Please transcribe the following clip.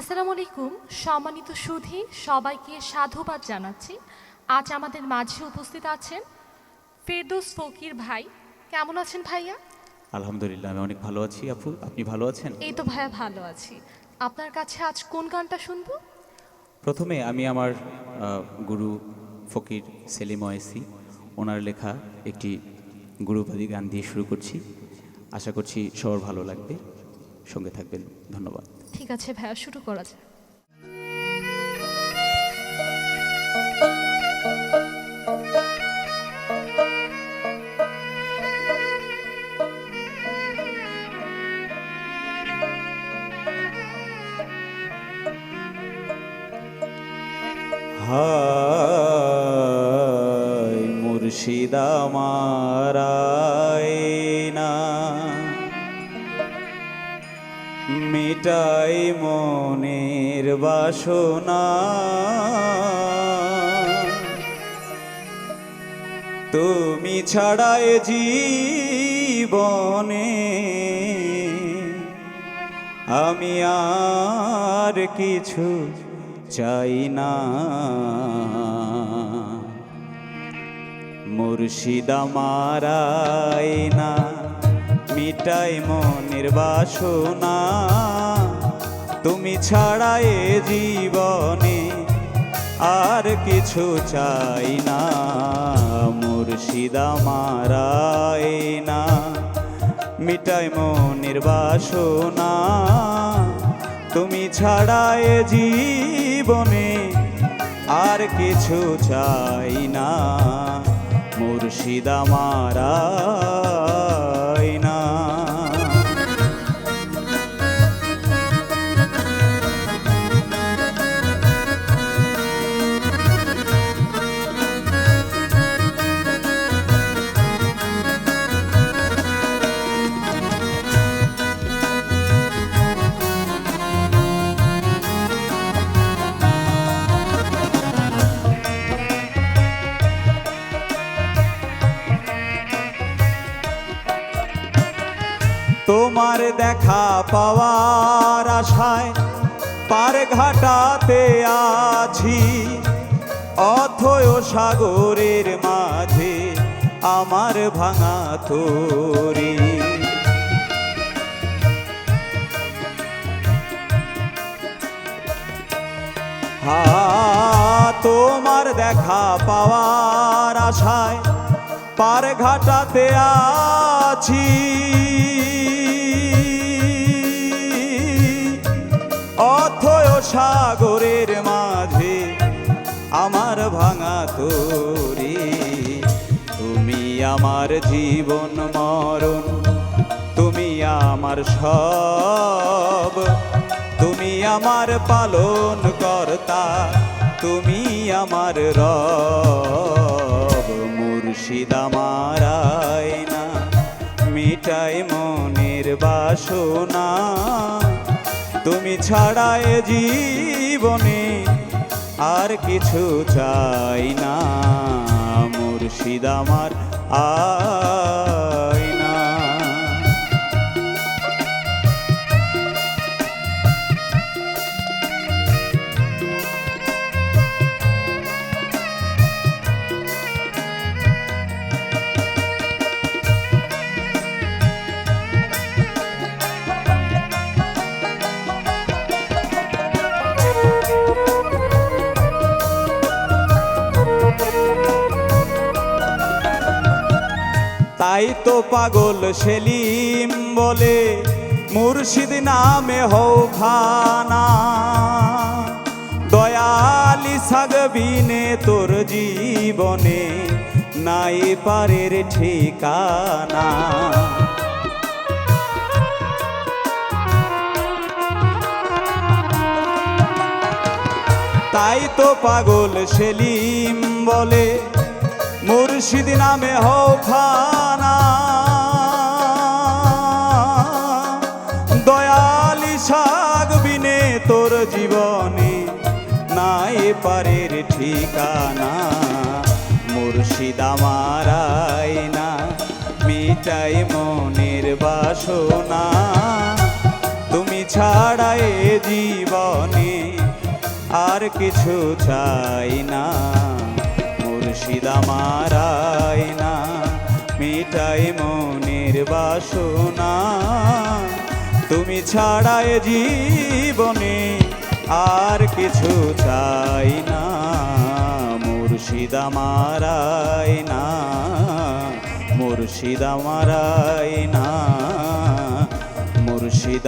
আসসালামু আলাইকুম। সম্মানিত সুধী সবাইকে সাধুবাদ জানাচ্ছি। আজ আমাদের মাঝে উপস্থিত আছেন ফেরদোস ফকির ভাই। কেমন আছেন ভাইয়া? আলহামদুলিল্লাহ আমি অনেক ভালো আছি। আপু আপনি ভালো আছেন? এই তো ভাইয়া ভালো আছি। আপনার কাছে আজ কোন গানটা শুনব? প্রথমে আমি আমার গুরু ফকির সেলিম ওয়েসি ওনার লেখা একটি গুরুবাদী গান দিয়ে শুরু করছি। আশা করছি সবার ভালো লাগবে। সঙ্গে থাকবেন। ধন্যবাদ। ঠিক আছে ভাইয়া শুরু করা যায় হায় মুর্শিদা মারায় না মিটাই মনের বাসনা। তুমি ছাড়ায় জীবনে আমি আর কিছু চাই না। মুর্শিদা মারাই না। মিটাই মনের বাসনা। তুমি ছাড়াই জীবনে আর কিছু চাই না। মুর্শিদা মারাই না মিটাই মনের বাসনা। তুমি ছাড়ায় জীবনে আর কিছু চাই না। মুর্শিদা মারাই তোমার দেখা পাওয়ার আশায় পার ঘাটাতে আছি। অথয় সাগরের মাঝে আমার ভাঙা তরি হা, তোমার দেখা পাওয়ার আশায় পার ঘাটাতে আছি। অথয় সাগরের মাঝে আমার ভাঙা তরি। তুমি আমার জীবন মরণ, তুমি আমার সব। তুমি আমার পালন কর্তা, তুমি আমার রব। মুর্শিদ আমার মিটাই মনের বাসনা। তুমি ছাড়ায় জীবনে আর কিছু চাই না, মুর্শিদ আমার আয়না। তাই তো পাগল সেলিম বলে, মুর্শিদ নামে হও খানা দয়ালি সাগবিনে তোর জীবনে নাই পারের ঠিকানা। তাই তো পাগল সেলিম বলে মুর্শিদ নামে হও দয়ালি সাগ বিনে তোর জীবনে নাই পারের ঠিকানা। মুর্শিদ আমার আয়না, মিটাই মনের বাসনা। তুমি ছাড়া এ জীবনে আর কিছু চাই না। আমার আয়না মিটাই মনের বাসনা। তুমি ছাড়ায় জীবনে আর কিছু চাই না, মুর্শিদ আমার আয়না মুর্শিদ আমার আয়না মুর্শিদ